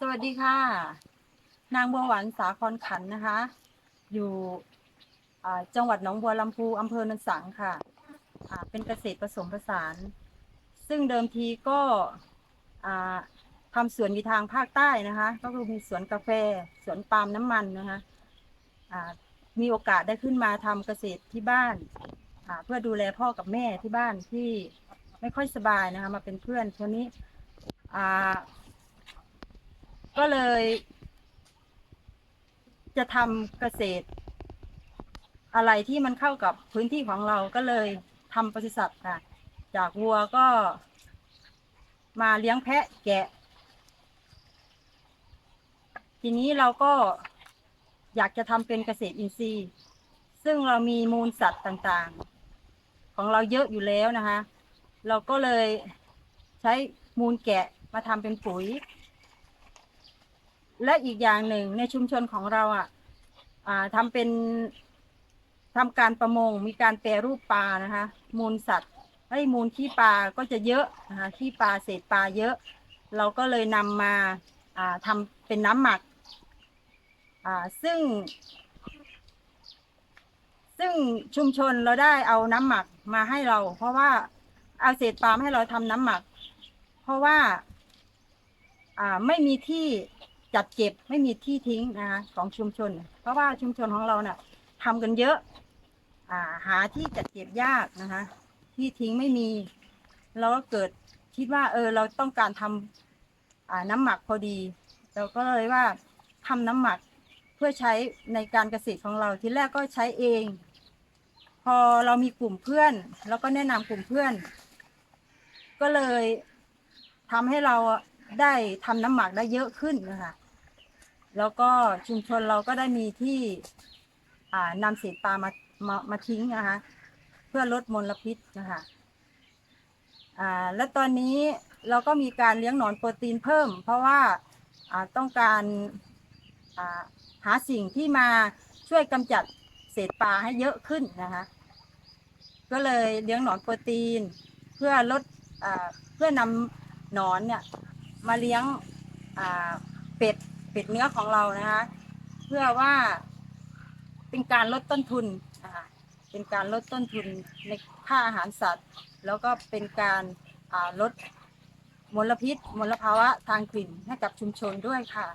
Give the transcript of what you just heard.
สวัสดีค่ะ นางบัวหวานสาครขันนะคะ อยู่จังหวัดหนองบัวลำพูอำเภอโนนสังค่ะอ่าเป็นเกษตรผสมผสาน ซึ่งเดิมทีก็ทำสวนอยู่ทางภาคใต้นะคะ ก็คือมีสวนกาแฟสวนปาล์มน้ำมันนะคะอ่ามีโอกาสได้ขึ้นมาทำเกษตรที่บ้านเพื่อดูแลพ่อกับแม่ที่บ้านที่ไม่ค่อยสบายนะคะ มาเป็นเพื่อนคนนี้ ก็เลย จะทำเกษตร อะไรที่มันเข้ากับพื้นที่ของเราก็เลยทำปศุสัตว์ค่ะ จากวัวก็ มาเลี้ยงแพะแกะ ทีนี้เราก็อยากจะทำเป็นเกษตรอินทรีย์ ซึ่งเรามีมูลสัตว์ต่างๆ ของเราเยอะอยู่แล้วนะคะ เราก็เลยใช้มูลแกะมาทำเป็นปุ๋ย และอีกอย่างหนึ่งในชุมชนของเราอะอ่าทำเป็นทำการประมงมีการแปรรูปปลานะคะ มูลสัตว์ไอ้ยมูลขี้ปลาก็จะเยอะนะคะขี้ปลาเศษปลาเยอะ เราก็เลยนำมาทำเป็นน้ำหมักซึ่ง ซึ่งชุมชนเราได้เอาน้ำหมักมาให้เรา เพราะว่าเอาเศษปลาให้เราทำน้ำหมัก เพราะว่าไม่มีที่ จัดเก็บไม่มีที่ทิ้งนะคะของชุมชน เพราะว่าชุมชนของเราเนะ่ะทำกันเยอะอ่าหาที่จัดเก็บยากนะคะ ที่ทิ้งไม่มี เราก็เกิดคิดว่า เออ เราต้องการทำอ่าน้ำหมักพอดีเราก็เลยว่าทำน้ำหมักเพื่อใช้ในการเกษตรของเราทีแรกก็ใช้เอง พอเรามีกลุ่มเพื่อน แล้วก็แนะนำกลุ่มเพื่อน ก็เลยทำให้เราได้ทำน้ำหมักได้เยอะขึ้นนะคะ แล้วก็ชุมชนเราก็ได้มีที่นำเศษปลามามามาทิ้งนะคะเพื่อลดมลพิษนะคะและตอนนี้เราก็มีการเลี้ยงหนอนโปรตีนเพิ่ม เพราะว่าต้องการหาสิ่งที่มาช่วยกำจัดเศษปลาให้เยอะขึ้นนะคะก็เลยเลี้ยงหนอนโปรตีน เพื่อลดอเพื่อนำหนอนเนี่ยมาเลี้ยงเป็ด เป็ดเนื้อของเรานะคะ เพื่อว่าเป็นการลดต้นทุนนะคะเป็นการลดต้นทุนในค่าอาหารสัตว์ แล้วก็เป็นการลดมลพิษมลภาวะทางกลิ่นให้กับชุมชนด้วยค่ะ